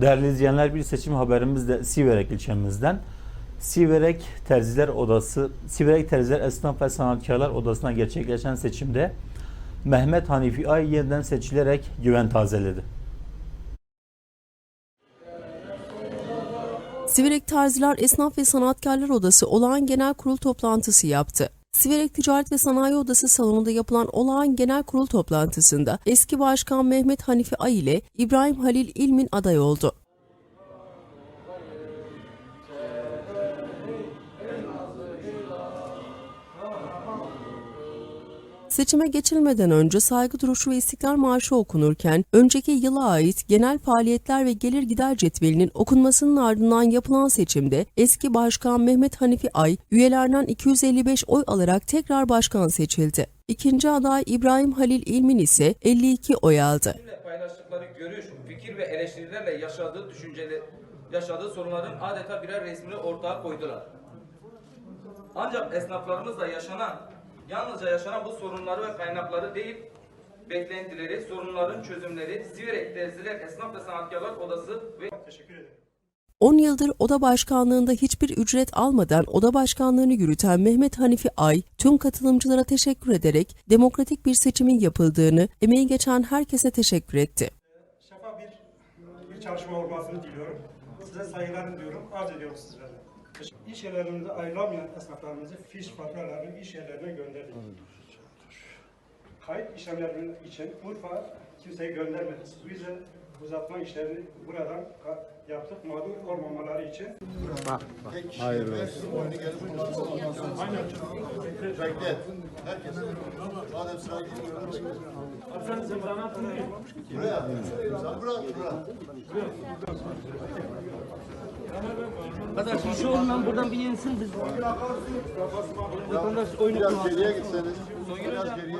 Değerli izleyenler bir seçim haberimiz de Siverek ilçemizden. Siverek Terziler Odası, Siverek Terziler Esnaf ve Sanatkarlar Odası'na gerçekleşen seçimde Mehmet Hanifi Ay yeniden seçilerek güven tazeledi. Siverek Terziler Esnaf ve Sanatkarlar Odası olağan genel kurul toplantısı yaptı. Siverek Ticaret ve Sanayi Odası salonunda yapılan olağan genel kurul toplantısında eski başkan Mehmet Hanifi Ay ile İbrahim Halil İlmin aday oldu. Seçime geçilmeden önce saygı duruşu ve istiklal marşı okunurken, önceki yıla ait genel faaliyetler ve gelir gider cetvelinin okunmasının ardından yapılan seçimde eski başkan Mehmet Hanifi Ay, üyelerden 255 oy alarak tekrar başkan seçildi. İkinci aday İbrahim Halil İlmin ise 52 oy aldı. Paylaştıkları görüş, fikir ve eleştirilerle yaşadığı düşünceleri, yaşadığı sorunların adeta birer resmini ortaya koydular. Ancak esnaflarımızla yaşanan, yalnızca yaşanan bu sorunları ve kaynakları değil, beklentileri, sorunların çözümleri, Siverek Terziler Esnaf ve Sanatkarlar Odası ve 10 yıldır oda başkanlığında hiçbir ücret almadan oda başkanlığını yürüten Mehmet Hanifi Ay, tüm katılımcılara teşekkür ederek demokratik bir seçimin yapıldığını, emeği geçen herkese teşekkür etti. şeffaf bir, bir çalışma olmasını diliyorum. Size saygılarımı diyorum, arz ediyorum sizlere. İş yerlerinde ayrılamayan esnaflarımızı fiş faturalarını iş yerlerine gönderdik. Kayıt işlemleri için Urfa kimseyi göndermedi. Vize uzatma işlerini buradan yaptık mağdur olmamaları için. Hayır be. Bekle. Herkes. Madem sıra gidiyor. Sen sen bana Buraya. Sen bırak buraya. Arkadaş işi olmayan buradan bir yensin biz. Vatandaş oyunu Biraz geriye gitseniz. Biraz geriye.